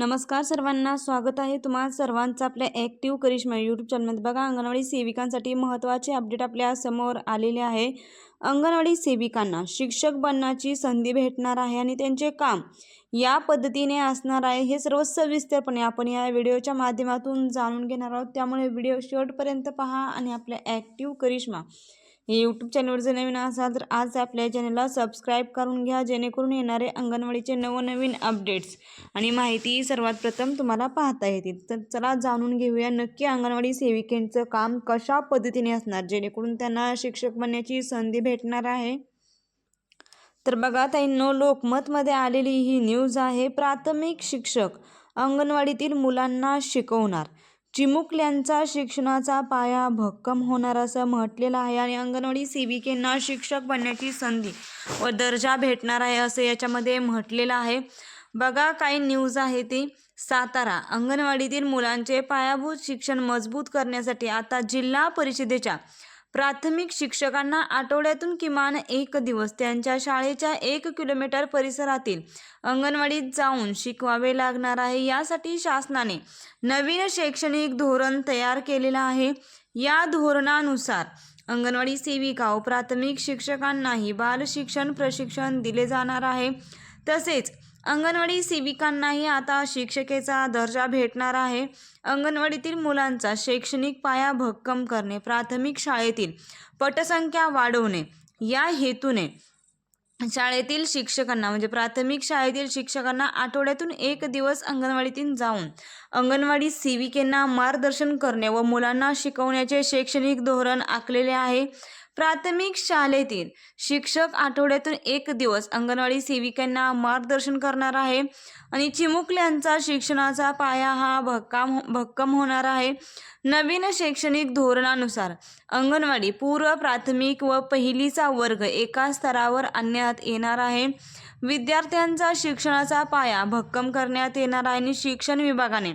नमस्कार सर्वांना स्वागत आहे तुम्हा सर्वांचं आपल्या ॲक्टिव्ह करिश्मा यूट्यूब चॅनलमध्ये बघा अंगणवाडी सेविकांसाठी महत्त्वाचे अपडेट आपल्यासमोर आलेले आहे. अंगणवाडी सेविकांना शिक्षक बनण्याची संधी भेटणार आहे आणि त्यांचे काम या पद्धतीने असणार आहे हे सर्व सविस्तरपणे आपण या व्हिडिओच्या माध्यमातून जाणून घेणार आहोत. त्यामुळे व्हिडिओ शेवटपर्यंत पहा आणि आपल्या ॲक्टिव्ह करिश्मा हे यूट्यूब चॅनलवर जर नवीन असाल तर आज आपल्या चॅनलला सबस्क्राईब करून घ्या जेणेकरून येणारे अंगणवाडीचे नवनवीन अपडेट्स आणि माहिती सर्वात प्रथम तुम्हाला पाहता येतील. तर चला जाणून घेऊया नक्की अंगणवाडी सेविकेंचं काम कशा पद्धतीने असणार जेणेकरून त्यांना शिक्षक बनण्याची संधी भेटणार आहे. तर बघा ताईंनो लोकमतमध्ये आलेली ही न्यूज आहे प्राथमिक शिक्षक अंगणवाडीतील मुलांना शिकवणार. चिमुकल्यांचा शिक्षणाचा पाया भक्कम होणार असं म्हटलेलं आहे आणि अंगणवाडी सेविकेंना शिक्षक बनण्याची संधी व दर्जा भेटणार आहे असं याच्यामध्ये म्हटलेलं आहे. बघा काही न्यूज आहे ती. सातारा अंगणवाडीतील मुलांचे पायाभूत शिक्षण मजबूत करण्यासाठी आता जिल्हा परिषदेच्या प्राथमिक शिक्षकांना आठवड्यातून किमान एक दिवस त्यांच्या शाळेच्या एक किलोमीटर परिसरातील अंगणवाडीत जाऊन शिकवावे लागणार आहे. यासाठी शासनाने नवीन शैक्षणिक धोरण तयार केलेलं आहे. या धोरणानुसार अंगणवाडी सेविका व प्राथमिक शिक्षकांनाही बाल शिक्षण प्रशिक्षण दिले जाणार आहे. तसेच अंगणवाडी सेविकांनाही आता शिक्षकेचा दर्जा भेटणार आहे. अंगणवाडीतील मुलांचा शैक्षणिक पाया भक्कम करणे प्राथमिक शाळेतील पटसंख्या वाढवणे या हेतूने शाळेतील शिक्षकांना म्हणजे प्राथमिक शाळेतील शिक्षकांना आठवड्यातून एक दिवस अंगणवाडीतून जाऊन अंगणवाडी सेविकेंना मार्गदर्शन करणे व मुलांना शिकवण्याचे शैक्षणिक धोरण आखलेले आहे. प्राथमिक शाळेतील शिक्षक आठवड्यातून एक दिवस अंगणवाडी सेविकांना मार्गदर्शन करणार आहे आणि चिमुकल्यांचा शिक्षणाचा पाया हा भक्काम हो- भक्कम होणार आहे. नवीन शैक्षणिक धोरणानुसार अंगणवाडी पूर्व प्राथमिक व पहिलीचा वर्ग एका स्तरावर आणण्यात येणार आहे. विद्यार्थ्यांचा शिक्षणाचा पाया भक्कम करण्यात येणार आहे आणि शिक्षण विभागाने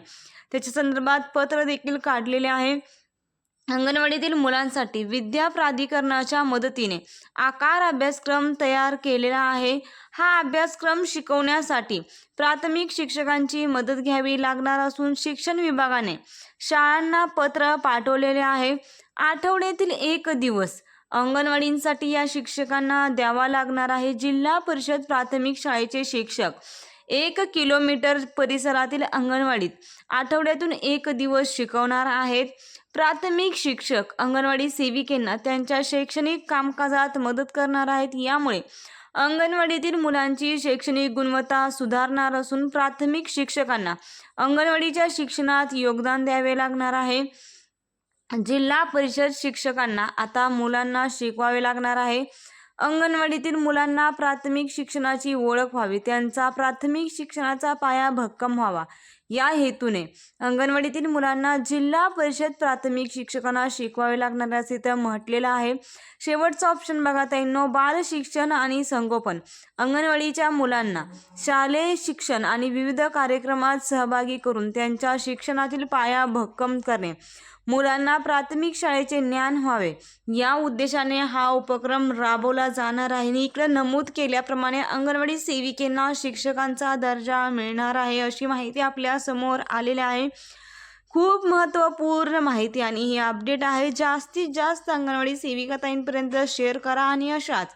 त्याच्या संदर्भात पत्र देखील काढलेले आहे. अंगणवाडीतील मुलांसाठी विद्या प्राधिकरणाच्या मदतीने आकार अभ्यासक्रम तयार केलेला आहे. हा अभ्यासक्रम शिकवण्यासाठी प्राथमिक शिक्षकांची मदत घ्यावी लागणार असून शिक्षण विभागाने शाळांना पत्र पाठवलेले आहे. आठवड्यातील एक दिवस अंगणवाडींसाठी या शिक्षकांना द्यावा लागणार आहे. जिल्हा परिषद प्राथमिक शाळेचे शिक्षक एक किलोमीटर परिसरातील अंगणवाडीत आठवड्यातून एक दिवस शिकवणार आहेत. प्राथमिक शिक्षक अंगणवाडी सेविकेंना त्यांच्या शैक्षणिक कामकाजात मदत करणार आहेत. यामुळे अंगणवाडीतील मुलांची शैक्षणिक गुणवत्ता सुधारणार असून प्राथमिक शिक्षकांना अंगणवाडीच्या शिक्षणात योगदान द्यावे लागणार आहे. जिल्हा परिषद शिक्षकांना आता मुलांना शिकवावे लागणार आहे. अंगणवाडीतील मुलांना प्राथमिक शिक्षणाची ओळख व्हावी त्यांचा प्राथमिक शिक्षणाचा पाया भक्कम व्हावा. या हेतूने अंगणवाडीतील मुलांना जिल्हा परिषद प्राथमिक शिक्षकांना शिकवावे लागणार असे तर म्हटलेलं आहे. शेवटचा ऑप्शन बघा ताईंनो बाल शिक्षण आणि संगोपन. अंगणवाडीच्या मुलांना शालेय शिक्षण आणि विविध कार्यक्रमात सहभागी करून त्यांच्या शिक्षणातील पाया भक्कम करणे. मुलांना प्राथमिक शाळेचे ज्ञान व्हावे. या उद्देशाने हा उपक्रम राबवला जाणार आहे. आणि इकडे नमूद केल्याप्रमाणे अंगणवाडी सेविकेंना शिक्षकांचा दर्जा मिळणार आहे अशी माहिती आपल्यासमोर आलेली आहे. खूप महत्त्वपूर्ण माहिती आणि ही अपडेट आहे. जास्तीत जास्त अंगणवाडी सेविकाताईंपर्यंत शेअर करा आणि अशाच